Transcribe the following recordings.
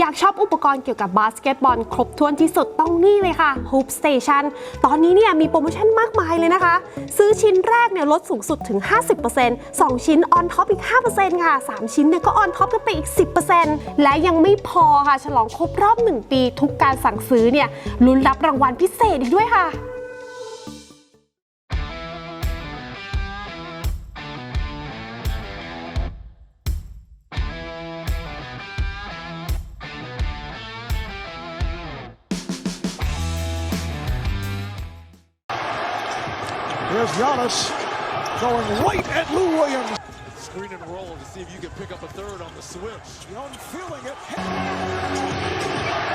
อยากชอบอุปกรณ์เกี่ยวกับบาสเกตบอลครบถ้วนที่สุดต้องนี่เลยค่ะ Hoop Station ตอนนี้เนี่ยมีโปรโมชั่นมากมายเลยนะคะ ซื้อชิ้นแรกเนี่ยลดสูงสุดถึง 50% 2 ชิ้นออนท็อปอีก 5%ค่ะ 3 ชิ้นเนี่ยก็ออนท็อปกันไปอีก 10%และยังไม่พอค่ะ ฉลองครบรอบ 1 ปี ทุกการสั่งซื้อเนี่ยลุ้นรับรางวัลพิเศษอีกด้วยค่ะ Here's Giannis going right at Lou Williams. Screen and roll to see if you can pick up a third on the switch. Young feeling it.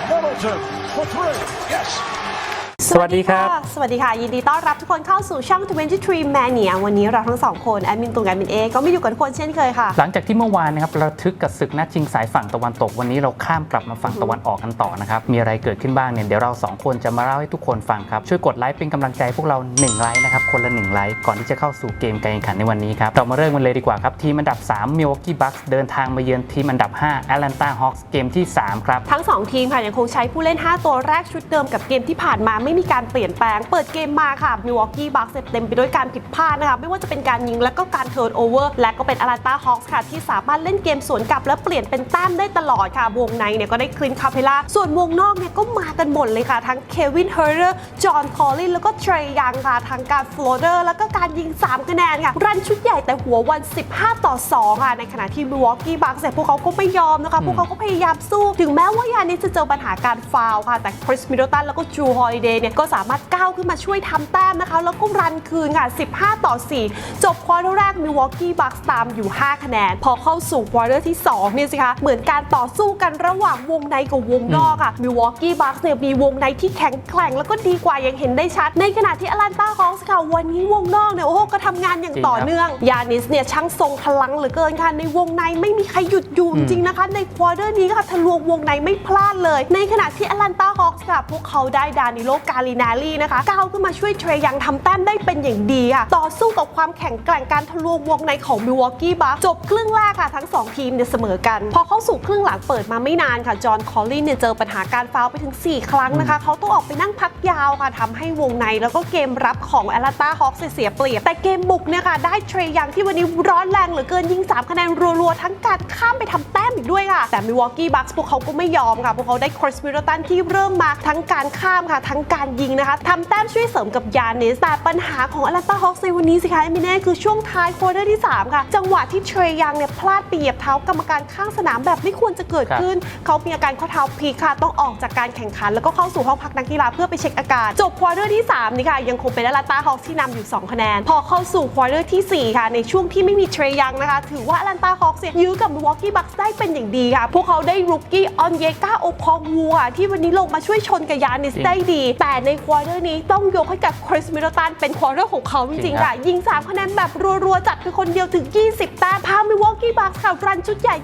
Middleton for three. Yes. สวัสดีครับ สวัสดีค่ะ ยินดีต้อนรับทุกคนเข้าสู่ช่อง 23 Mania วันนี้เราทั้งสองคนแอดมินตุงแอดมินเอก็ไม่อยู่กับทุกคนเช่นเคยค่ะ หลังจากที่เมื่อวานนะครับระทึกกับศึกนัดชิงสายฝั่งตะวันตก วันนี้เราข้ามกลับมาฝั่งตะวันออกกันต่อนะครับ มีอะไรเกิดขึ้นบ้างเนี่ยเดี๋ยวเราสองคนจะมาเล่าให้ทุกคนฟังครับ ช่วยกดไลค์เป็นกำลังใจพวกเรา1ไลค์นะครับคนละ1ไลค์ก่อนที่จะเข้าสู่เกมการแข่งขันในวันนี้ครับเรามาเริ่มกันเลยดีกว่าครับทีมอันดับ3 Milwaukee Bucks เดินทางมาเยือนทีมอันดับ 5 Atlanta Hawks เกมที่ 3 ครับทั้ง 2 ทีมค่ะยังคงใช้ผู้เล่น 5 ตัวแรกชุดเดิมกับเกมที่ผ่านมาไม่มีการเปลี่ยนแปลง เปิดเกมมาค่ะ Milwaukee Bucks เต็มไปด้วยการผิดพลาดนะคะไม่ว่าจะเป็นการยิงและก็การเทิร์นโอเวอร์และก็เป็น Atlanta Hawks ค่ะ ที่สามารถเล่นเกมสวนกลับ และเปลี่ยนเป็นแต้มได้ตลอดค่ะ วงในเนี่ยก็ได้คลินคาเพล่าส่วนวงนอกเนี่ยก็มากันหมดเลยค่ะ ทั้งเควินเฮอร์เรอร์จอห์นคอลลินแล้วก็เทรย์ยังค่ะทั้งการฟลอเดอร์แล้วก็การยิง 3 คะแนนค่ะ รันชุดใหญ่แต่หัววัน 15 ต่อ 2 ค่ะ ในขณะที่ Milwaukee Bucks เนี่ยพวกเขาก็ไม่ยอมนะคะพวกเขาก็พยายามสู้ ถึงแม้ว่ายานิสจะเจอปัญหาการฟาวล์ค่ะแต่คริสมิด d ลตันแล้วก็จูฮอลิเดย์เนี่ยก็สามารถก้าวขึ้นมาช่วยทำแต้มนะคะ แล้วก็รันคืนค่ะ 15 ต่อ 4 จบควอเตอร์แรก Milwaukee Bucks ตามอยู่ 5 คะแนน พอเข้าสู่ควอเตอร์ที่2เนี่ยสิคะ เหมือนการต่อสู้กันระหว่างวงในกับวงนอกค่ะ Milwaukee Bucks เนี่ยมีวงในที่แข็งแกร่ง แล้วก็ดีกว่ายังเห็นได้ชัด ในขณะที่ Atlanta Hawks ค่ะวันนี้วงนอกเนี่ยโอ้โหก็ทำงานอย่างต่อเนื่องยานิสเนี่ยช่างทรงพลังเหลือเกินค่ะในวงในไม่มีใครหยุดอยู่จริงๆนะคะ ในควอเตอร์นี้ค่ะทะลวงวงในไม่พลาดเลย ในขณะที่ Atlanta Hawks ค่ะพวกเขาได้ดานิโลกาลินารีนะคะก้าวขึ้นมาช่วยเทรยังทำแต้มได้เป็นอย่างดีค่ะต่อสู้กับความแข็งแกร่งการทะลวงวงในของ Milwaukee Bucks จบครึ่งแรกค่ะทั้งสองทีมเนี่ยเสมอกัน พอเข้าสู่ครึ่งหลังเปิดมาไม่นานค่ะจอห์นคอลลินเนี่ยเจอปัญหาการฟาวไปถึง 4 ครั้งนะคะเขาต้องออกไปนั่งพักยาวค่ะทำให้วงในแล้วก็เกมรับของ Atlanta Hawks เสียเปรียบ แต่เกมบุกเนี่ยค่ะได้เทรยังที่วันนี้ร้อนแรงเหลือเกินยิง 3 คะแนนรัวๆ ทั้งการข้ามไปทำแต้มอีกด้วยค่ะ แต่ Milwaukee Bucks พวกเขาก็ไม่ยอมค่ะพวกเขาได้คริสมิลตันที่เริ่มมาทั้งการข้ามค่ะ ทั้งการยิงนะคะทำแต้มช่วยเสริมกับยานิสแต่ปัญหาของ Atlanta Hawks ในวันนี้สิคะเอมิเน่คือช่วงท้ายควอเตอร์ที่ 3 ค่ะ จังหวะที่เทรยังเนี่ยพลาดไปเหยียบเท้ากรรมการข้างสนามแบบไม่ควรจะเกิดขึ้น เขามีอาการข้อเท้าพลิกค่ะต้องออกจากการแข่งขัน แล้วก็เข้าสู่ห้องพักนักกีฬาเพื่อไปเช็คอาการ จบควอเตอร์ที่3นี่ค่ะยังคงเป็นแอตแลนตาฮอคที่นำอยู่ 2 คะแนน พอเข้าสู่ควอเตอร์ทีสี่ 4 ค่ะ ในช่วงที่ไม่มีเทรยังนะคะ ถือว่าแอตแลนตาฮอคเนี่ยยื้อกับมิลวอกกี้บัคได้เป็นอย่างดีค่ะพวกเขาได้รุกกี้ออนเยกาโอพองวูค่ะที่วันนี้ลงมาช่วยชนกับยานิสได้ดีแต่ในควอเตอร์นี้ต้องยกให้กับคริสมิด d ลตันเป็นควอเตอร์ของเขาจริงๆค่ะยิง 3 คะแนนแบบรัวๆ จัดคือคนเดียวถึง 20 แต้มพามิลวอกกี้บัคค่ะรันชุดใหญ่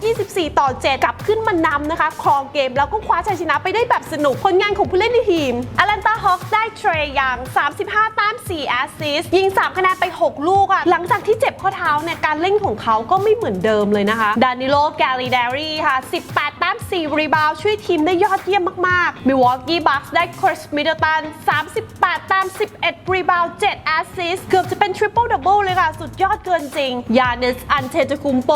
24 ต่อ 7 กลับขึ้นมานำนะคะ ครองเกมแล้วก็คว้าชัยชนะไปได้แบบสนุกผลงานของผู้เล่นในทีม Atlanta Hawks ได้เทรยัง 35 แต้ม 4 แอสซิสต์ยิง 3 คะแนนไป 6 ลูกอะหลังจากที่เจ็บข้อเท้าเนี่ยการเล่นของเขาก็ไม่เหมือนเดิมเลยนะคะดานิโลแกลิเดรีค่ะ 18 แต้ม 4 รีบาวช่วยทีมได้ยอดเยี่ยมมากๆ Milwaukee Bucks ได้คริสมิด d ลตัน38แต้ม11 รีบาว7แอสซิสต์เกือบจะเป็นทริปเปิลดับเบิลเลยค่ะ สุดยอดเกินจริง ยานิส อันเทตคุมโป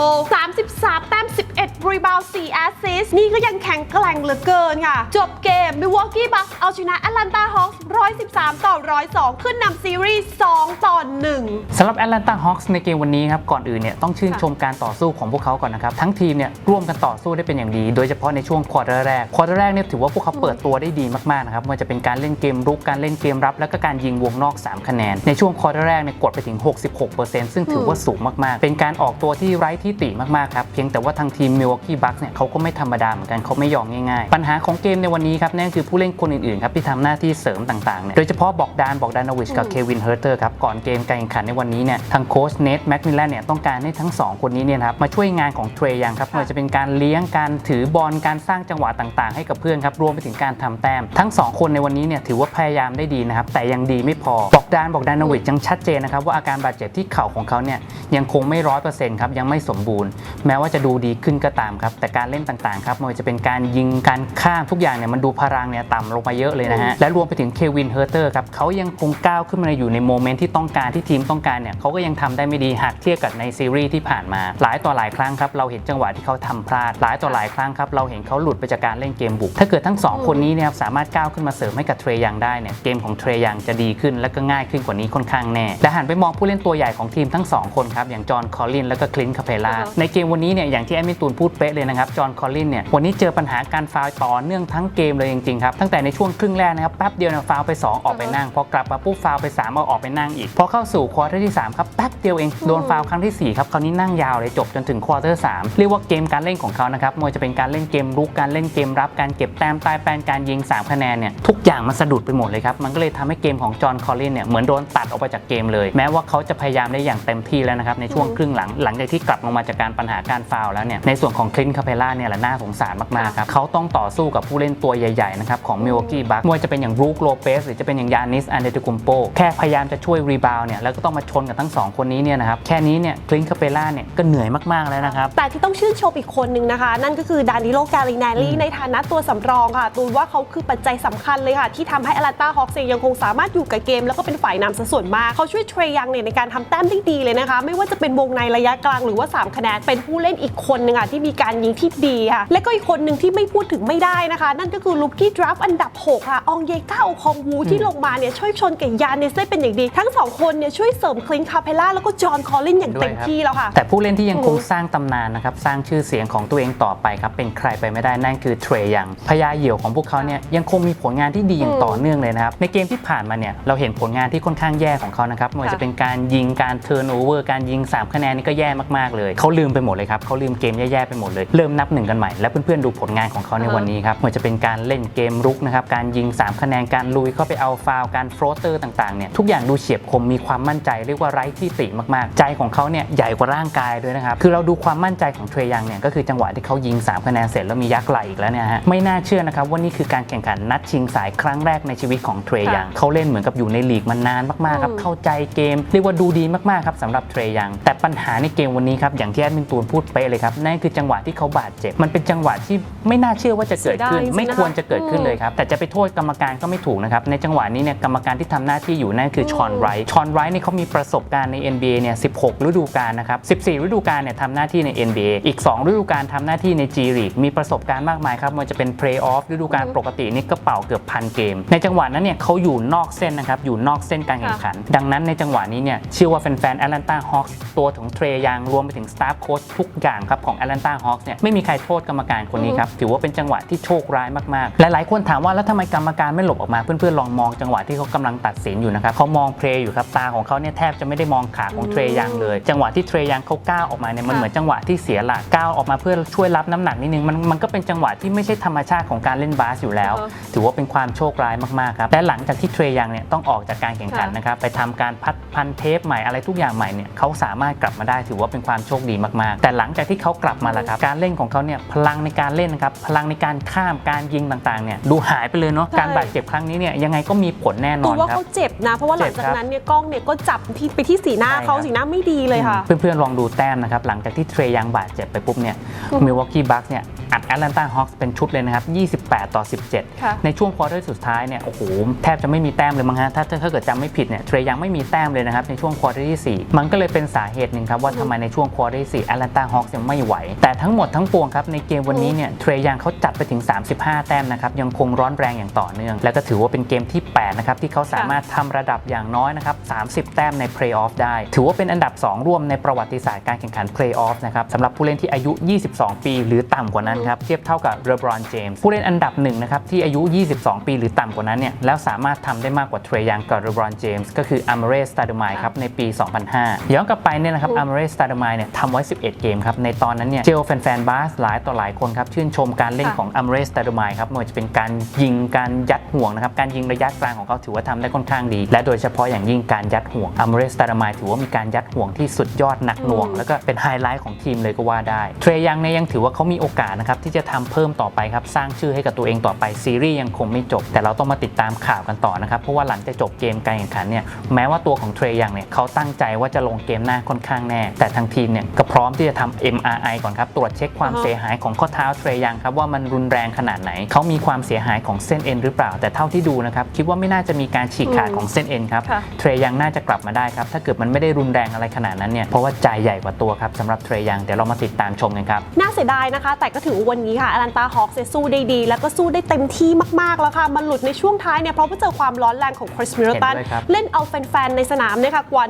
33 แต้ม 11 รีบาว4แอสซิสต์นี่ก็ยังแข็งแกร่งเหลือเกินค่ะ จบเกม Milwaukee Bucks เอาชนะ Atlanta Hawks 113 ต่อ 102 ขึ้นนำซีรีส์2 ต่อ 1สำหรับ Atlanta Hawks ในเกมวันนี้ครับ ก่อนอื่นเนี่ยต้องชื่นชมการต่อสู้ของพวกเขาก่อนนะครับ ทั้งทีมเนี่ยร่วมกันต่อสู้ได้เป็นอย่างดี โดยเฉพาะในช่วงควอเตอร์แรกควอเตอร์แรกเนี่ยถือว่าพวกเขาเปิดตัวได้ดีมากๆนะครับไม่ว่าจะเป็นการเล่นเกมรุก การเล่นเกมรับ แล้วก็การยิงวงนอก 3 คะแนน ในช่วงควอเตอร์แรกเนี่ยกดไปถึง 66%ซึ่งถือว่าสูงมากๆ เป็นการออกตัวที่ไร้ที่ติมากๆครับเพียงแต่ว่าทางทีม Milwaukee Bucks เนี่ยเขาก็ไม่ธรรมดาเหมือนกันเขาไม่ยอมง่ายๆ ปัญหาของเกมในวันนี้ครับนั่นคือผู้เล่นคนอื่นๆครับที่ทำหน้าที่เสริมต่างๆเนี่ยโดยเฉพาะบอกดานบอกดานอวิชกับเควินเฮอร์เตอร์ครับก่อนเกมการแข่งขันในวันนี้เนี่ยทางโค้ชเนทแม็กมิลแลนเนี่ยต้องการให้ทั้งสองคนนี้เนี่ยครับมาช่วยงานของเทรยังครับไม่ว่าจะเป็นการเลี้ยงการถือบอลการสร้างจังหวะต่างๆ ให้กับเพื่อนครับรวมไปถึงการทำแต้มทั้งสองคนในวันนี้เนี่ยถือว่าพยายามได้ดีนะครับ แต่ยังดีไม่พอ บอกดานบอกดานวิชยังชัดเจนนะครับ ว่าอาการบาดเจ็บที่เข่าของเขาเนี่ยยังคงไม่ร้อยเปอร์เซ็นต์ครับ ยังไม่สมบูรณ์ แม้ว่าจะดูดีขึ้นก็ตามครับ แต่การเล่นต่างๆครับไม่ว่าจะเป็นการยิงการข้ามทุกอย่างเนี่ยมันดูพลังเนี่ยต่ำลงมาเยอะเลยนะฮะและรวมไปถึงเควินเฮอร์เตอร์ครับเขายังคงก้าวขึ้นมาอยู่ในโมเมนต์ที่ต้องการที่ทีมต้องการเนี่ยเขาก็ยังทำได้ไม่ดีหากเทียบกับในซีรีส์ที่ผ่านมา หลายต่อหลายครั้งครับเราเห็นจังหวะที่เขาทำพลาดหลายต่อหลายครั้งครับเราเห็นเขาหลุดไปจากการเล่นเกมบุก ถ้าเกิดทั้งสองคนนี้เนี่ยสามารถก้าวขึ้นมาเสริมให้กับเทรยังได้เนี่ยเกมของเทรยังจะดีขึ้นและก็ง่ายขึ้นกว่านี้ค่อนข้างแน่และหันไปมองผู้เล่นตัวใหญ่ของทีมทั้งสองคนครับอย่างจอห์นคอลลินและก็คลินต์คาเพล่าอ่าฮะในเกมวันนี้เนี่ยอย่างที่แอดมินตูนพูดเป๊ะเลยนะครับจอห์นคอลลินเนี่ยวันนี้เจอปัญหาการฟาวล์ต่อเนื่องทั้งเกมเลยจริงๆครับตั้งแต่ในช่วงครึ่งแรกนะครับแป๊บเดียวเนี่ยฟาวล์ไป 2 ออกไปนั่งพอกลับมาปุ๊บฟาวล์ไป 3 เอาออกไปนั่งอีกพอเข้าสู่ควอเตอร์ที่3ครับแป๊บเดียวเองโดนฟาวล์ครั้งทีสี่4ครับคราวนี้นั่งยาวเลยจบจนถึงควอเตอร์3เรียกว่าเกมการเล่นของเขานะครับไม่ว่าจะเป็นการเล่นเกมรุกการเล่นเกมรับการเก็บแต้มใต้แปนการยิงสามคะแนนเนี่ยทุกอย่างมันสะดุดไปหมดเลยครับ มันก็เลยทำให้เกมของจอห์นคอลลินเนี่ยเหมือนโดนตัดออกไปจากเกมเลย แม้ว่าเขาจะพยายามได้อย่างเต็มที่แล้วนะครับในช่วงครึ่งหลังหลังจากที่กลับลงมาจากการปัญหาการฟาวแล้วเนี่ยในส่วนของคลินคาเพล่าเนี่ยแหละน่าสงสารมากๆครับเขาต้องต่อสู้กับผู้เล่นตัวใหญ่ๆนะครับของมิวกี้บัคไม่ว่าจะเป็นอย่างบรูคโลเปสหรือจะเป็นอย่างยานิสอันเดติคุมโปแค่พยายามจะช่วยรีบาวเนี่ยแล้วก็ต้องมาชนกับทั้งสองคนนี้เนี่ยนะครับแค่นี้เนี่ยคลินคาเพล่าเนี่ยก็เหนื่อยมากๆแล้วนะครับแต่ที่ต้องชื่นชมอีกคนนึงนะคะ นั่นก็คือดานิโลกาลินารีในฐานะตัวสำรองค่ะตูนว่าเขาคือปัจจัยสำคัญเลยค่ะ ที่ทำให้อ t แลนตาฮอคเซยังคงสามารถอยู่กับเกม แล้วก็เป็นฝ่ายนำซะส่วนมากเขาช่วยเทรยังเนี่ยในการทำแต้มได้ดีเลยนะคะ ไม่ว่าจะเป็นวงในระยะกลางหรือว่า 3 คะแนนเป็นผู้เล่นอีกคนนึงค่ะที่มีการยิงที่ดีค่ะและก็อีกคนหนึ่งที่ไม่พูดถึงไม่ได้นะคะ นั่นก็คือลูกี้ดราฟอันดับ6ค่ะอองเยก้าโอคองวูที่ลงมาเนี่ยช่วยชนกับยาเนสได้เป็นอย่างดี ทั้งสองคนเนี่ยช่วยเสริมคลินคาเพล่าแล้วก็จอห์นคอลลินอย่างเต็มที่แล้วค่ะแต่ผู้เล่นที่ยังคงสร้างตำนานนะครับสร้างชื่อเสียงของตัวเองต่อไปครับเป็นใครไปไม่ได้นั่นคือเทรยังพญาเหี่ยวของพวกเขาเนี่ยยังคงมีผลงานที่ดีอย่างต่อเนื่องเลยนะครับ ในเกมที่ผ่านมาเนี่ยเราเห็นผลงานที่ค่อนข้างแย่ของเขานะครับไม่ว่าจะเป็นการยิงการเทิร์นโอเวอร์การยิง 3 คะแนนนี่ก็แย่มากๆเลยเขาลืมไปหมดเลยครับเขาลืมเกมแย่ๆไปหมดเลยเริ่มนับหนึ่งกันใหม่และเพื่อนๆดูผลงานของเขาในอ่าฮะวันนี้ครับไม่ว่าจะเป็นการเล่นเกมรุกนะครับการยิง 3 คะแนนการลุยเข้าไปเอาฟาวล์การโฟลเตอร์ต่างๆเนี่ยทุกอย่างดูเฉียบคมมีความมั่นใจเรียกว่าไร้ที่ติมากๆ ใจของเขาเนี่ยใหญ่กว่าร่างกายด้วยนะครับคือเราดูความมั่นใจของเทรยังเนี่ยก็คือจังหวะที่เขายิง 3 คะแนนเสร็จแล้วมียักษ์ไหลอีกแล้วเนี่ยฮะไม่น่าเชื่อนะครับว่านี่คือการแข่งขันนัดชิงสายครั้งแรกในชีวิตของเทรยังค่ะเขาเล่นเหมือนกับอยู่ในลีกมานานมากๆครับอืมเข้าใจเกม เรียกว่าดูดีมากๆครับสำหรับเทรยังแต่ปัญหาในเกมวันนี้ครับอย่างที่แอดมินตูนพูดไปะเลยครับนั่นคือจังหวะที่เขาบาดเจ็บ มันเป็นจังหวะที่ไม่น่าเชื่อว่าจะเกิดขึ้นเสียดายจริงๆไม่ควรจะเกิดขึ้นอืมเลยครับแต่จะไปโทษกรรมการก็ไม่ถูกนะครับในจังหวะนี้เนี่ยกรรมการที่ทำหน้าที่อยู่นั่นคือชอนไรท์ชอนไรท์เนี่ยเขามีประสบการณ์ใน NBA เนี่ย 16 ฤดูกาลนะครับ 14 ฤดูกาลเนี่ยทำหน้าที่ใน NBA อีก 2 ฤดูกาลทำหน้าที่ใน G League มีประสบการณ์มากมายครับไมันจะเป็น Play Off ฤดูกาลปกตินี่ก็เป่าเกือบพันเกม ในจังหวะนั้นเนี่ยเขาอยู่นอกเส้นนะครับ อยู่นอกเส้นการแข่งขัน ดังนั้นในจังหวะนี้เนี่ยเชื่อว่าแฟนๆ Atlanta Hawks ตัวของเทรยังรวมไปถึงสตาฟโค้ชทุกอย่างครับของ Atlanta Hawks เนี่ยไม่มีใครโทษกรรมการคนนี้ครับ ถือว่าเป็นจังหวะที่โชคร้ายมากๆ หลายๆคนถามว่าแล้วทำไมกรรมการไม่หลบออกมาเพื่อนๆลองมองจังหวะที่เขากำลังตัดสินอยู่นะครับเขามองเพลย์อยู่ครับตาของเขาเนี่ยแทบจะไม่ได้มองขาของเทรยังเลย จังหวะที่เทรยังเขาก้าวออกมาเนี่ยมันค่ะเหมือนจังหวะที่เสียหลักก้าวออกมาเพื่อช่วยรับน้ำหนักนิดนึงมันมันก็เป็นจังหวะที่ไม่ใช่ธรรมชาติของการเล่นบาสอยู่แล้วอ่าฮะถือว่าเป็นความโชคร้ายมากๆครับและหลังจากที่เทรยังเนี่ยต้องออกจากการแข่งขันค่ะนะครับไปทำการพัดพันเทปใหม่อะไรทุกอย่างใหม่เนี่ยเขาสามารถกลับมาได้ถือว่าเป็นความโชคดีมากๆ แต่หลังจากที่เขากลับมาแล้วครับการเล่นของเขาเนี่ยพลังในการเล่นนะครับพลังในการข้ามการยิงต่างๆเนี่ยดูหายไปเลยเนาะใช่การบาดเจ็บครั้งนี้เนี่ยยังไงก็มีผลแน่นตูอนนว่าครับเขาเจ็บนะเพราะว่าหลังจากเจ็บครับนั้นเนี่ยกล้องเนี่ยก็จับที่ไปที่สีหน้าใช่ครับเขาสีหน้าไม่ดีเลยค่ะ เพื่อนๆลองดูแต้มนะครับหลังจากที่เทรยังบาดเจ็บไปปุ๊บเนี่ยอืมมิลวอกกี้บัคเนี่ยอัดแอตแลนตาฮอคส์เป็นชุดเลยนะครับ28 ต่อค่ะ17 ในช่วงควอเตอร์สุดท้ายเนี่ยโอ้โหแทบจะไม่มีแต้มเลยมั้งฮะถ้าถ้าเกิดจำไม่ผิดเนี่ยเทรยังไม่มีแต้มเลยนะครับในช่วงควอเตอร์ที่ 4 มันก็เลยเป็นสาเหตุหนึ่งครับว่าทำไมในช่วงควอเตอร์ที่4แอตแลนตาฮอคส์ยังไม่ไหว แต่ทั้งหมดทั้งปวงครับในเกมวันนี้เนี่ยเทรยังเขาจัดไปถึง 35 แต้มนะครับยังคงร้อนแรงอย่างต่อเนื่อง และก็ถือว่าเป็นเกมที่แปดนะครับที่เขาสามารถทำระดับอย่างน้อยนะครับ30 แต้มในเพลย์ออฟได้ ถือว่าเป็นอันดับ 2 ร่วมในประวัติศาสตร์การแข่งขันเพลย์ออฟนะครับสำหรับผู้เล่นที่อายุ 22 ปี หรือต่ำกว่านั้นครับเทียบเท่ากับเรบรอนเจมส์ผู้เล่นอันดับหนึ่งนะครับที่อายุ 22 ปี หรือต่ำกว่านั้นเนี่ยแล้วสามารถทำได้มากกว่าเทรยังกับเรบรอนเจมส์ก็คืออ m มเรสตาร์ดมายครับในปี 2005 ย้อนกลับไปเนี่ยนะครับอ m มเรสตาร์ดมายเนี่ยทำไว้ 11 เกมครับในตอนนั้นเนี่ยเจลแฟนๆบาสหลายต่อหลายคนครับชื่นชมการเล่นค่ะของอ m มเรสตาร์ดมายครับไม่ว่าจะเป็นการยิงการยัดห่วงนะครับการยิงระยะกลางของเขาถือว่าทำได้ค่อนข้างดี และโดยเฉพาะอย่างยิ่งการยัดห่วงอ m มเรสตาร์ดมายถือว่ามีการยัดห่วงที่สุดยอดหนักหน่วงอืมแล้วก็เป็นไฮไลท์ของทีมเลยก็ว่าได้เทรยังเนี่ยยังถือว่าเขามีโอกาสนะครับนะครับที่จะทำเพิ่มต่อไปครับสร้างชื่อให้กับตัวเองต่อไปซีรีส์ยังคงไม่จบ แต่เราต้องมาติดตามข่าวกันต่อนะครับ เพราะว่าหลังจากจบเกมการแข่งขันเนี่ยแม้ว่าตัวของเทรยังเนี่ยเขาตั้งใจว่าจะลงเกมหน้าค่อนข้างแน่ แต่ทางทีมเนี่ยก็พร้อมที่จะทำ MRI ก่อนครับ ตรวจเช็คความอ่าฮะเสียหายของข้อเท้าเทรยังครับว่ามันรุนแรงขนาดไหน เขามีความเสียหายของเส้นเอ็นหรือเปล่า แต่เท่าที่ดูนะครับคิดว่าไม่น่าจะมีการฉีกขาดของเส้นเอ็นครับค่ะเทรยังน่าจะกลับมาได้ครับถ้าเกิดมันไม่ได้รุนแรงอะไรขนาดนั้นเนี่ยเพราะว่าใจใหญ่กว่าตัวครับสำหรับเทรยังเดี๋ยวเรามาติดตามชมกันครับน่าเสียดายนะคะ แต่ก็ถือว่าวันนี้ค่ะอ t แลนตาฮอคส์สู้ได้ดี แล้วก็สู้ได้เต็มที่มากๆแล้วค่ะมันหลุดในช่วงท้ายเนี่ยเพราะว่าเจอความร้อนแรงของคริสมิลตันเห็นด้วยครับ เล่นเอาแฟน ๆ ในสนามเนี่ยค่ะกว่า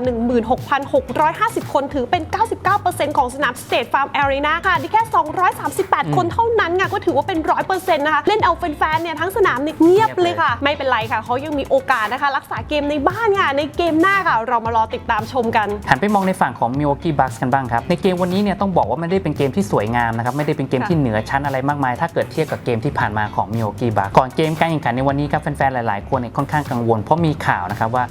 16,650 คนถือเป็น 99%ของสนามสเต t ฟาร์มแอรีนาค่ะที่แค่ 238 คนเท่านั้นค่ะก็ถือว่าเป็น 100%นะคะ เล่นเอาแฟน ๆ เนี่ยทั้งสนามเนี่ยเงียบเลยค่ะ ไม่เป็นไรค่ะ เขายังมีโอกาสนะคะ รักษาเกมในบ้านค่ะ ในเกมหน้าค่ะ เรามารอติดตามชมกัน หันไปมองในฝั่งของ Milwaukee Bucks กันบ้างครับ ในเกมวันนี้เนี่ยต้องบอกว่าไม่ได้เป็นเกมที่สวยงามนะครับ ไม่ได้เป็นเกมค่ะที่เหนือชั้นอะไรมากมาย ถ้าเกิดเทียบกับเกมที่ผ่านมาของ Milwaukee Bucks ก่อนเกมการแข่งขันในวันนี้ครับแฟนๆ หลายๆ คนเนี่ยค่อนข้างกังวล เพราะมีข่าวนะครับว่า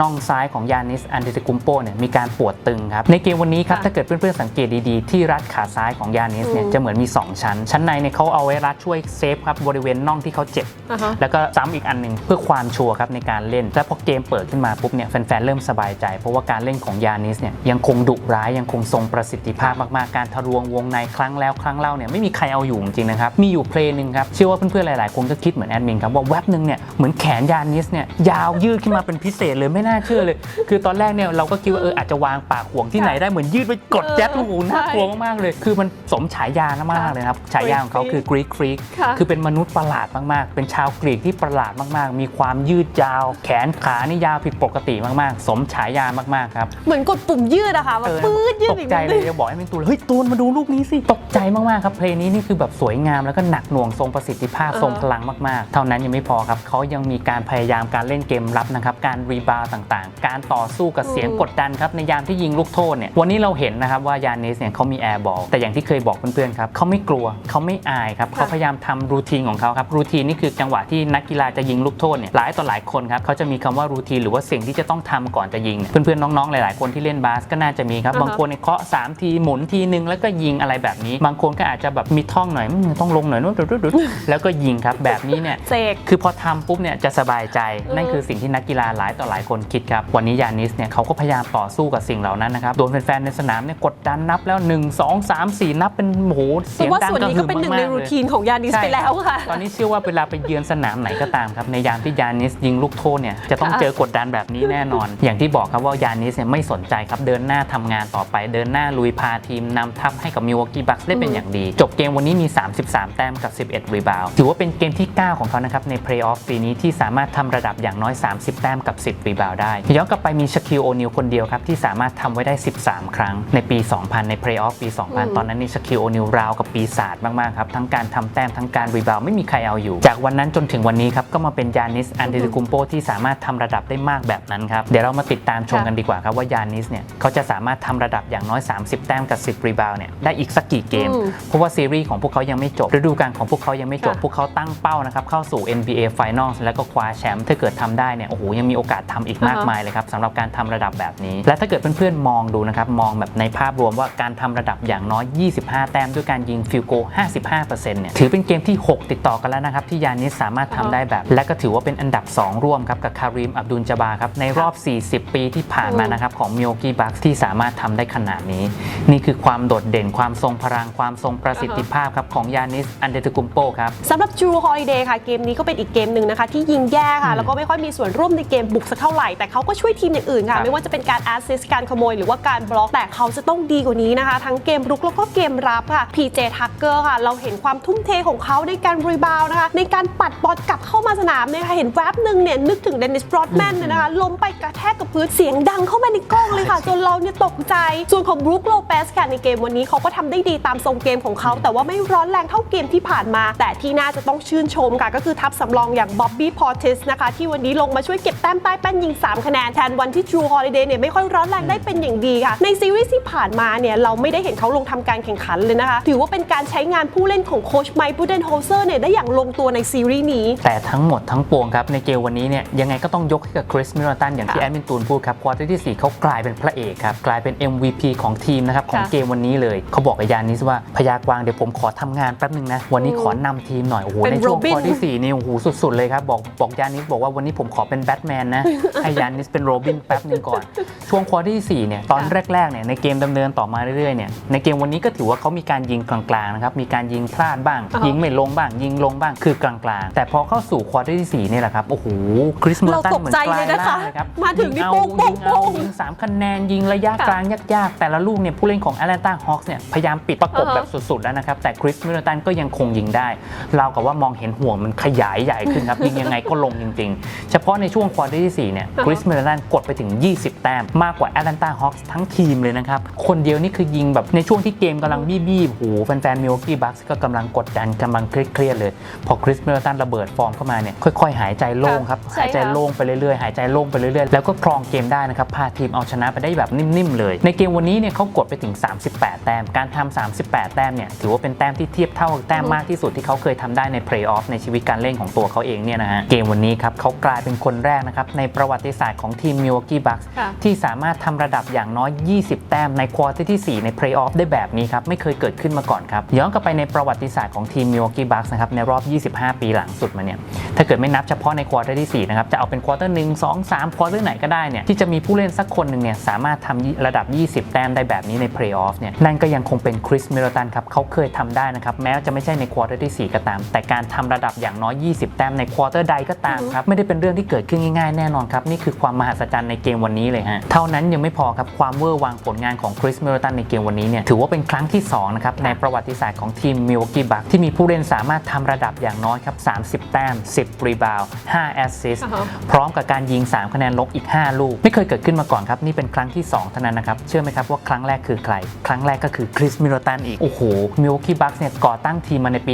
น่องซ้ายของยานิสอันเดติกุมโปเนี่ยมีการปวดตึงครับ ในเกมวันนี้ครับค่ะถ้าเกิดเพื่อนๆ สังเกตดีๆ ที่รัดขาซ้ายของยานิสเนี่ยอืมจะเหมือนมีสองชั้น ชั้นในเนี่ยเขาเอาไว้รัดช่วยเซฟครับบริเวณน่องที่เขาเจ็บอ่าฮะแล้วก็ซ้ำอีกอันหนึ่งเพื่อความชัวร์ครับในการเล่น และพอเกมเปิดขึ้นมาปุ๊บเนี่ยแฟนๆ เริ่มสบายใจ เพราะว่าการเล่นของยานิสเนี่ยยังคงดุร้ายยังคงทรงประสิทธิภาพมากๆ การทะลวงวงในครั้งแล้วครั้งเล่าเนี่ยไม่มีใครเอาอยู่จริงๆนะครับมีอยู่เพลงหนึ่งครับเชื่อว่าเพื่อนๆ หลายๆ คนก็คิดเหมือนแอดมินครับว่าแว็บหนึ่งเนี่ยเหมือนแขนยานิสเนี่ยยาวยืดขึ้นมาเป็นพิเศษเลยไม่น่าเชื่อเลย คือตอนแรกเนี่ยเราก็คิดว่าเอออาจจะวางปากห่วงที่ไหนได้เหมือนยืดไปกดแจ๊ดโอ้โหน่ากลัวมากๆเลย คือมันสมฉายามากๆเลยนะครับฉายาของเขาคือกรีกฟรีกค่ะคือเป็นมนุษย์ประหลาดมากๆ เป็นชาวกรีกที่ประหลาดมากๆ มีความยืดยาว แขนขานี่ยาวผิดปกติมากๆ สมฉายามากๆครับเหมือนกดปุ่มยืดอะค่ะแบบเออปื๊ดยืดตกใจเลยจะบอกให้เป็นตูนเฮ้ยตูนมาดูลูกนี้สิตกใจมากๆครับเพลงนี้นี่คือแบบสวยงามแล้วก็หนักหน่วงทรงประสิทธิภาพเออทรงพลังมากๆ เท่านั้นยังไม่พอครับเขายังมีการพยายามการเล่นเกมรับนะครับการรีบาวด์ต่างๆ การต่อสู้กับเสียงกดดันครับในยามที่ยิงลูกโทษเนี่ยวันนี้เราเห็นนะครับว่ายานิสเนี่ยเขามีแอร์บอลแต่อย่างที่เคยบอกเพื่อนๆครับเขาไม่กลัวเขาไม่อายครับเขาพยายามทำรูทีนของเขาครับรูทีนนี่คือจังหวะที่นักกีฬาจะยิงลูกโทษเนี่ยหลายต่อหลายคนครับเขาจะมีคำว่ารูทีนหรือว่าสิ่งที่จะต้องทำก่อนจะยิงเนี่ยเพื่อนๆน้องๆหลาย ๆ คนที่เล่นบาสก็น่าจะมีครับอ่าฮะบางคนเนี่ยเคาะสามทีหมุนทีนึงแล้วก็ยิงอะไรแบบนี้ บางคนก็อาจจะแบบมีท่องหน่อยอืมต้องลงหน่อยนู้นดุดๆๆแล้วก็ยิงครับแบบนี้เนี่ยเสกคือพอทำปุ๊บเนี่ยจะสบายใจเออนั่นคือสิ่งที่นักกีฬาหลายต่อหลายคนคิดครับ วันนี้ยานิสเนี่ยเขาก็พยายามต่อสู้กับสิ่งเหล่านั้นนะครับ โดนแฟนๆในสนามเนี่ยกดดันนับแล้ว 1 2 3 4 นับเป็นโอ้โหเพเสียงราะว่าดังส่วนกระนี้หึ่ก็มเป็นหนึ่งมาในกๆรูเลยทีนของยานิสใช่ไปแล้วค่ะ ตอนนี้เชื่อว่าเวลาไปเยือนสนามไหนก็ตามครับในยามที่ยานิสยิงลูกโทษเนี่ยจะต้องค่ะเจอกดดันแบบนี้แน่นอน อย่างที่บอกครับว่ายานิสเนี่ยไม่สนใจครับเดินหน้าทำงานต่อไป เดินหน้าลุยพาทีมนำทัพให้กับมิวอกกี้บัคได้เป็นอย่างดี จบเกมวันนี้มี 33 แต้มกับ 11 รีบาวด์ถือว่าเป็นเกมที่ 9 ของเขานะครับในเพลย์ออฟปีนี้ที่สามารถทำระดับอย่างน้อย 30 แต้มกับ 10 รีบาวด์ได้ย้อนกลับไปมีชาคิลโอนิลคนเดียวครับที่สามารถทำไว้ได้ 13 ครั้ง ในปี 2000 ในเพลย์ออฟปี 2000 ตอนนั้นนี่ชาคิลโอนิลราวกับปีศาจมากๆครับทั้งการทำแต้มทั้งการรีบาวด์ไม่มีใครเอาอยู่ จากวันนั้นจนถึงวันนี้ครับก็มาเป็นยานิสอันเดติกุมโปที่สามารถทำระดับได้มากแบบนั้นครับเดี๋ยวเรามาติดตามชมกันดีกว่าครับว่ายานิสเนี่ยเขาจะสามารถทำระดับอย่างน้อย 30 แต้มกับ 10 รีบาวด์เนี่ยได้อีกสักกี่เกมอืมเพราะว่าซีรีส์ของพวกเขายังไม่จบฤดูกาลของพวกเขายังไม่จบค่ะพวกเขาตั้งเป้านะครับเข้าสู่ NBA Finals แล้วก็คว้าแชมป์ถ้าเกิดทำได้เนี่ยโอ้โหยังมีโอกาสทำอีกมากอ่าฮะมายเลยครับสำหรับการทำระดับแบบนี้ และถ้าเกิดเพื่อนๆมองดูนะครับมองแบบในภาพรวมว่าการทำระดับอย่างน้อย 25 แต้มด้วยการยิงฟิลโก 55%เนี่ยถือเป็นเกมที่ 6 ติดต่อกันแล้วนะครับที่ยานิสสามารถทำได้แบบ และก็ถือว่าเป็นอันดับ 2 ร่วมครับกับคาริมอับดุลจาบาครับในรอบ 40 ปีที่ผ่านมานะครับของมิโอกิบัคที่สามารถทำได้ขนาดนี้ นี่คือความโดดเด่นความทรงพลังความทรงประสิทธิภาพครับของยานิสอันเดตกุมโปครับสำหรับจูฮอลิเดย์ค่ะเกมนี้ก็เป็นอีกเกมหนึ่งนะคะที่ยิงแย่ค่ะ แล้วก็ไม่ค่อยมีส่วนร่วมในเกมบุกสักเท่าไหร่ แต่เขาก็ช่วยทีมอย่างอื่นครัค่ะบไม่ว่าจะเป็นการแอสซิสการขโมย หรือว่าการบล็อกแต่เขาจะต้องดีกว่านี้นะคะ ทั้งเกมรุกแล้วก็เกมรับค่ะ PJ Tucker ค่ะ เราเห็นความทุ่มเทของเขาในการรีบาวนะคะในการปัดบอลกลับเข้ามาสนามเนี่ยค่ะเห็นแวบหนึ่งเนี่ยนึกถึงเดนิสบรอดแมนเนี่ยนะคะล้มไปกระแทกกับพื้นเสียงดังเข้ามาในกล้องเลยค่ะจนเราเนี่ยตกใจ ส่วนของบรูคโลเปสค่ะในเกมวันนี้เขาก็ทำได้ดีตามทรงเกมของเขา แต่ว่าไม่ร้อนแรงเท่าเกมที่ผ่านมา แต่ที่น่าจะต้องชื่นชมค่ะก็คือทัพสำรองอย่างบ๊อบบี้พอร์ติสนะคะ ที่วันนี้ลงมาช่วยเก็บแต้มใต้แป้นยิง 3 คะแนน แทนวันที่จูฮอลิเดย์เนี่ยไม่ค่อยร้อนแรงได้เป็นอย่างดีค่ะ ในซีรีส์ที่ผ่านมาเนี่ยเราไม่ได้เห็นเขาลงทำการแข่งขันเลยนะคะ ถือว่าเป็นการใช้งานผู้เล่นของโค้ชไมค์บูเดนโฮเซอร์เนี่ยได้อย่างลงตัวในซีรีส์นี้ แต่ทั้งหมดทั้งปวงครับในเกมวันนี้เนี่ยยังไงก็ต้องยกให้กับคริสมิลตันอย่างที่ค่ะแอดมินตูนพูดครับควอเตอร์ที่4เขากลายเป็นพระเอกครับกลายเป็น MVP ของทีมนะครับของค่ะเกมวันนี้เลยเขาบอกกับยานิสว่าพยากวางเดี๋ยวผมผมขอทำงานแป๊บนึงนะวันนี้อืมขอนำทีมหน่อยโอ้โหเป็นในช่วงโรบินควอที่4นี่โอ้โหสุดๆเลยครับ บอกบอกยานิสบอกว่าวันนี้ผมขอเป็นแบทแมนนะ ให้ยานิสเป็นโรบินแป๊บนึงก่อน ช่วงควอที่4เนี่ยตอนแรกๆเนี่ยในเกมดำเนินต่อมาเรื่อยๆเนี่ยในเกมวันนี้ก็ถือว่าเขามีการยิงกลางๆนะครับมีการยิงพลาดบ้างอ่าฮะยิงไม่ลงบ้าง ยิงลงบ้างคือกลางๆ แต่พอเข้าสู่ควอที่4เนี่ยแหละครับโอ้โหคริสเมอเราร์ตันตกเหมือนใจกลาเลยยนะคะร่างเลยครับมาถึงนี่ยิเอาโป้งโป้ยิงงเอาโป้งยิงสามคะแนนยิงระยะค่ะกลางยากๆ แต่ละลูกเนี่ยผู้เล่นของ Atlanta Hawks เนี่ยพยายามปิดประกบอ่าฮะแบบสุดๆแล้วนะครับแต่คริสมิลตันก็ยังคงยิงได้เราวกับว่ามองเห็นห่วงมันขยายใหญ่ขึ้นครับ ยิงยังไงก็ลงจริง ๆ เฉพาะในช่วงควอเตอร์ที่ 4 เนี่ยอ่าฮะคริสมิลตันกดไปถึง 20 แต้ม มากกว่า Atlanta Hawks ทั้งทีมเลยนะครับ คนเดียวนี่คือยิงแบบในช่วงที่เกมกำลังบี้ๆโอ้โหแฟนๆมิลวอกกี้บัคส์ก็กำลังกดดันกำลังเครียดๆเลย พอคริสมิลตันระเบิดฟอร์มเข้ามาเนี่ยค่อยๆ หายใจโล่งครับใช่หายใจค่ะโล่งไปเรื่อยๆหายใจโล่งไปเรื่อยๆแล้วก็ครองเกมได้นะครับพาทีมเอาชนะไปได้แบบนิ่มๆเลย ในเกมวันนี้เนี่ยเขากดไปถึง 38 แต้มการทำ38 แต้มเนี่ยถือว่าเป็นแต้มที่เทียบเท่าแต้มมากที่สุดที่เขาเคยทำได้ในเพลย์ออฟในชีวิตการเล่นของตัวเขาเองเนี่ยนะฮะเกมวันนี้ครับเขากลายเป็นคนแรกนะครับในประวัติศาสตร์ของทีม Milwaukee Bucks ค่ะที่สามารถทำระดับอย่างน้อย 20 แต้มในควอเตอร์ที่ 4 ในเพลย์ออฟได้แบบนี้ครับ ไม่เคยเกิดขึ้นมาก่อนครับ ย้อนกลับไปในประวัติศาสตร์ของทีม Milwaukee Bucks นะครับในรอบ 25 ปีหลังสุดมาเนี่ยถ้าเกิดไม่นับเฉพาะในควอเตอร์ที่ 4 นะครับ จะเอาเป็นควอเตอร์หนึ่งสองสามควอเตอร์ไหนก็ได้เนี่ยที่จะมีผู้เล่นสักคนหนึ่งเนี่ยสามารถทำระดับ 20 แต้มได้แบบนี้ในเพลย์ออฟเนี่ยนั่นก็ยังคงเป็นคริสมิลตันครับเขาเคยทำได้นะครับแม้จะไม่ใช่ในควอเตอร์ที่ 4 ก็ตาม แต่การทำระดับอย่างน้อย 20 แต้มในควอเตอร์ใดก็ตามครับไม่ได้เป็นเรื่องที่เกิดขึ้นง่ายๆแน่นอนครับนี่คือความมหัศจรรย์ในเกมวันนี้เลยฮะเท่านั้นยังไม่พอครับความเวอร์วางผลงานของคริสมิลตันในเกมวันนี้เนี่ยถือว่าเป็นครั้งที่สองนะครับในประวัติศาสตร์ของทีมมิลวอกกี้บัคที่มีผู้เล่นสามารถทำระดับอย่างน้อยครับ30 แต้ม 10 รีบาวด์5แอสซิสต์อ่าฮะพร้อมกับการยิง 3 คะแนนลบอีก 5 ลูก ไม่เคยเกิดขึ้นมาก่อนครับนี่เป็นครั้งที่2เท่านั้นนะครับเชื่อไหมครับว่าครั้งแรกคือใคร ครั้งแรกก็คือคริสมิลตันอีก โอ้โหมิลวอกกี้บัคเนี่ยก่อตั้งทีมมาในปี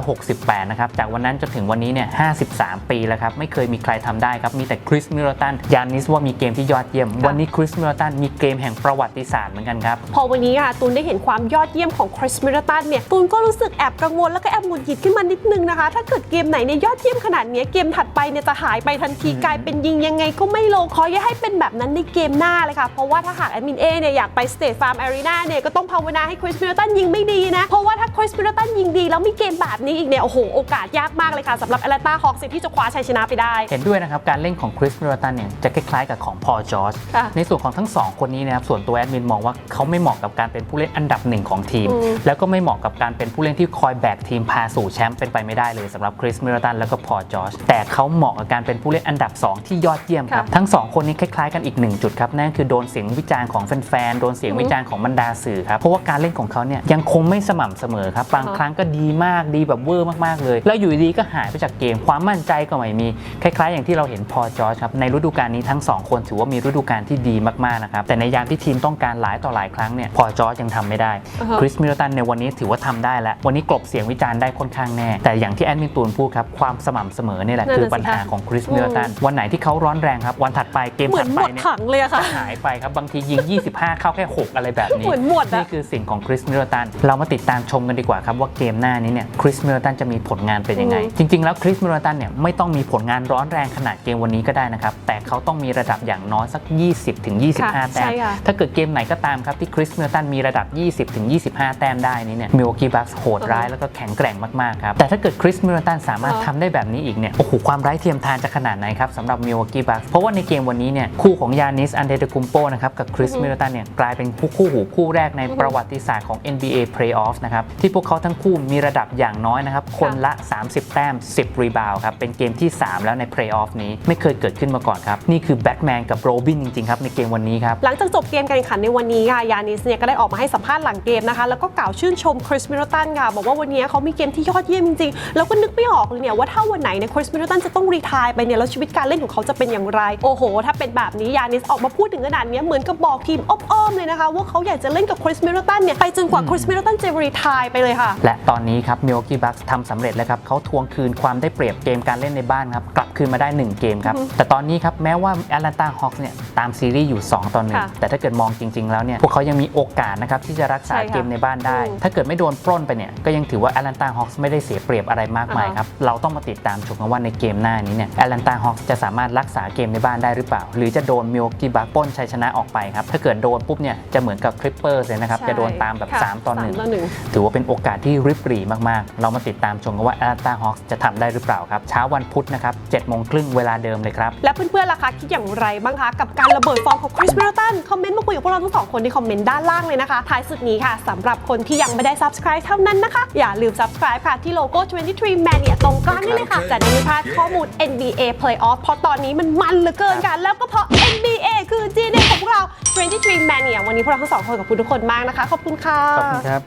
1968 นะครับจากวันนั้นจนถึงวันนี้เนี่ย53 ปีแล้วครับ ไม่เคยมีใครทำได้ครับ มีแต่คริสมิลตันยานิสว่ามีเกมที่ยอดเยี่ยม วันนี้คริสมิลตันมีเกมแห่งประวัติศาสตร์เหมือนกันครับ พอวันนี้ค่ะตูนได้เห็นความยอดเยี่ยมของคริสมิลตันเนี่ยตูนก็รู้สึกแอบกังวลแล้วก็แอบหงุดหงิดขึ้นมานิดนึงนะคะ ถ้าเกิดเกมไหนเนี่ยยอดเยี่ยมขนาดเนี้ยเกมถัดไปเนี่ยจะหายไปทันทีกลายเป็นยิงยังไงก็ไม่ลงขออย่าให้เป็นแบบนั้นในเกมหน้าเลยค่ะเพราะว่าถ้าหากแอดมินเอเนี่ยอยากไปสเตทฟาร์มอารีนาเนี่ยก็ต้องภาวนาให้คริสมิลตันยิงไม่ดีนะเพราะว่าถ้าคริสมิลตันยิงดีแล้วมีเกมแบบนี้อีกเนี่ยโอ้โหโอกาสยากมากเลยค่ะสำหรับแอตแลนตาฮอคส์ที่จะคว้าชัยชนะไปได้ เห็นด้วยนะครับ การเล่นของคริสมิลตันเนี่ยจะคล้ายๆกับของพอลจอร์จค่ะในส่วนของทั้ง 2 คนนี้นะครับส่วนตัวแอดมินมองว่าเขาไม่เหมาะกับการเป็นผู้เล่นอันดับหนึ่งของทีมอืมแล้วก็ไม่เหมาะกับการเป็นผู้เล่นที่คอยแบกทีมพาสู่แชมป์เป็นไปไม่ได้เลยสำหรับคริสมิลตันแล้วก็พอลจอร์จแต่เขาเหมาะกับการเป็นผู้เล่นอันดับ 2 ที่ยอดเยี่ยมครับค่ะทั้ง 2 คนนี้คล้ายๆกันอีกหนึ่งจุดครับนั่นคือโดนเสียงวิจารณ์ของแฟนๆโดนเสียงวิจารณ์ของบรรดาสื่อครับเพราะว่าการเล่นของเขาเนี่ยยังคงไม่สม่ำเสมอครับบางอ่าฮะครั้งก็ดีมากดีแบบเวอร์มากๆเลย แล้วอยู่ดีๆก็หายไปจากเกม ความมั่นใจก็ไม่มี คล้ายๆ อย่างที่เราเห็นพอลจอร์จครับในฤดูกาลนี้ทั้งสองคนถือว่ามีฤดูกาลที่ดีมากๆนะครับแต่ในยามที่ทีมต้องการหลายต่อหลายครั้งเนี่ยพอลจอร์จยังทำไม่ได้อ่าฮะคริสมิลตันในวันนี้ถือว่าทำได้แล้ว วันนี้กลบเสียงวิจารณ์ได้ค่อนข้างแน่ แต่อย่างที่แอดมินตูนพูดครับความสม่ำเสมอนี่แหละนั่นคือน่ะสิปัญหาคะของคริสมิลตันวันไหนที่เขาร้อนแรงครับวันถัดไปเกมเหมือถันดหไปมดเนี่ยถังเลยอะค่ะหายไปครับบางทียิง 25 เข้าแค่ 6 อะไรแบบนี้เหมือนหมดอะนี่คือสิ่งของคริสมิลตันเรามาติดตามชมกันดีกว่าครับว่าเกมหน้านี้เนี่ยคริสมิลตันจะมีผลงานเป็นยังไง จริง ๆ แล้วคริสมิลตันเนี่ยไม่ต้องมีผลงานร้อนแรงขนาดเกมวันนี้ก็ได้นะครับ แต่เขาต้องมีระดับอย่างน้อยสัก 20 ถึง 25ค่ะแต้มใช่ค่ะถ้าเกิดเกมไหนก็ตามครับที่คริสมิลตันมีระดับ 20 ถึง 25 แต้มได้นี่เนี่ยมิลวอกกี้บัคส์โหดร้ายแล้วก็แข็งแกร่งมากๆครับ แต่ถ้าเกิดคริสมิลตันสามารถอ๋อทำได้แบบนี้อีกเนี่ยโอ้โหความไร้เทียมทานจะขนาดไหนครับสำหรับมิลวอกกี้บัคส์เพราะว่าในเกมวันนี้เนี่ยคู่ของยานิสอันเดเตคุมโปนะครับกับคริสมิลตันเนี่ยกลายเป็นคู่คู่หูคู่แรกในประวัติศาสตร์ของ NBA Playoff นะครับที่พวกเขาทั้งคู่มีระดับอย่างน้อยนะครับคนละ 30 แต้ม 10รีบาวครับ เป็นเกมที่ 3 แล้วใน Playoff นี้ไม่เคยเกิดขึ้นมาก่อนครับ นี่คือแบทแมนกับโรบินจริง ๆ ครับ ในเกมวันนี้ครับ หลังจากจบเกมการแข่งขันในวันนี้ค่ะ ยานิสเนี่ยก็ได้ออกมาให้สัมภาษณ์หลังเกมนะคะ แล้วก็กล่าวชื่นชมคริสมิลตันค่ะ บอกว่าวันนี้เขามีเกมที่ยอดเยี่ยมจริงๆ แล้วก็นึกไม่ออกเลยเนี่ยว่าถ้าวันไหนเนี่ยคริสมิลตันจะต้องรีทายไปเนี่ยแล้วชีวิตการเล่นของเขาจะเป็นอย่างไร โอ้โห ถ้าเป็นแบบนี้ยานิสออกมาพูดถึงขนาดเนี้ยเหมือนกับบอกทีมอ้อมๆเลยนะคะว่าเขาอยากจะเล่นกับคริสมิลตันเนี่ยไปจนกว่าคริสมิลตันจะรีทายไปเลยค่ะและตอนนี้ครับมิ l ว a กี้บัคทำสำเร็จแล้วครับเขาทวงคืนความได้เปรียบเกมการเล่นในบ้านครับกลับคืนมาได้ 1 เกมครับ แต่ตอนนี้ครับแม้ว่าแอตแลนตาฮอ k ส์เนี่ยตามซีรีส์อยู่ 2ต่อหนึ่งค่ะแต่ถ้าเกิดมองจริง ๆ แล้วเนี่ยพวกเขายังมีโอกาสนะครับที่จะรักษาใช่ค่ะเกมในบ้านได้ อืมถ้าเกิดไม่โดนปล้นไปเนี่ยก็ยังถือว่าแอตแลนตาฮอ k ส์ไม่ได้เสียเปรียบอะไรมากมายอ่าฮะ ครับเราต้องมาติดตามชมกันว่าในเกมหน้านี้เนี่ยแอตแลนตาฮอ k ส์จะสามารถรักษาเกมในบ้านได้หรือเปล่า หรือจะโดนมิ l ว a กี้บัคปล้นชัยชนะออกไปครับถ้าเกิดโดนปุ๊บเนี่ยจะเหมือนกับคลิปเปอร์เลยนะครับจะโดนตามแบบค่ะสามต่อหนึ่ง สามต่อหนึ่ง ถือว่าเป็นโอกาสที่ริบหรี่มาก ๆ เรามาติดตามชมกันว่า Atlanta Hawks จะทำได้หรือเปล่าครับเช้าวันพุธนะครับ7โมงครึ่งเวลาเดิมเลยครับ และเพื่อนๆล่ะคะคิดอย่างไรบ้างคะกับการระเบิดฟอร์มของคริสมิลตันคอมเมนต์มาคุยกับพวกเราทั้งสองคนในคอมเมนต์ด้านล่างเลยนะคะท้ายสุดนี้ค่ะสำหรับคนที่ยังไม่ได้ subscribe เท่านั้นนะคะ อย่าลืม subscribe ค่ะที่โลโก้ 23 Mania ตรงกลางนี่เลยค่ะจะได้ไม่พลาดข้อมูล NBA Playoff เพราะตอนนี้มันมันเหลือเกินค่ะแล้วก็เพราะ NBA คือ DNA ของพวกเรา 23 Mania วันนี้พวกเราทั้งสองคนกับคุณทุกคนมากนะคะ ขอบคุณค่ะ ขอบคุณครับ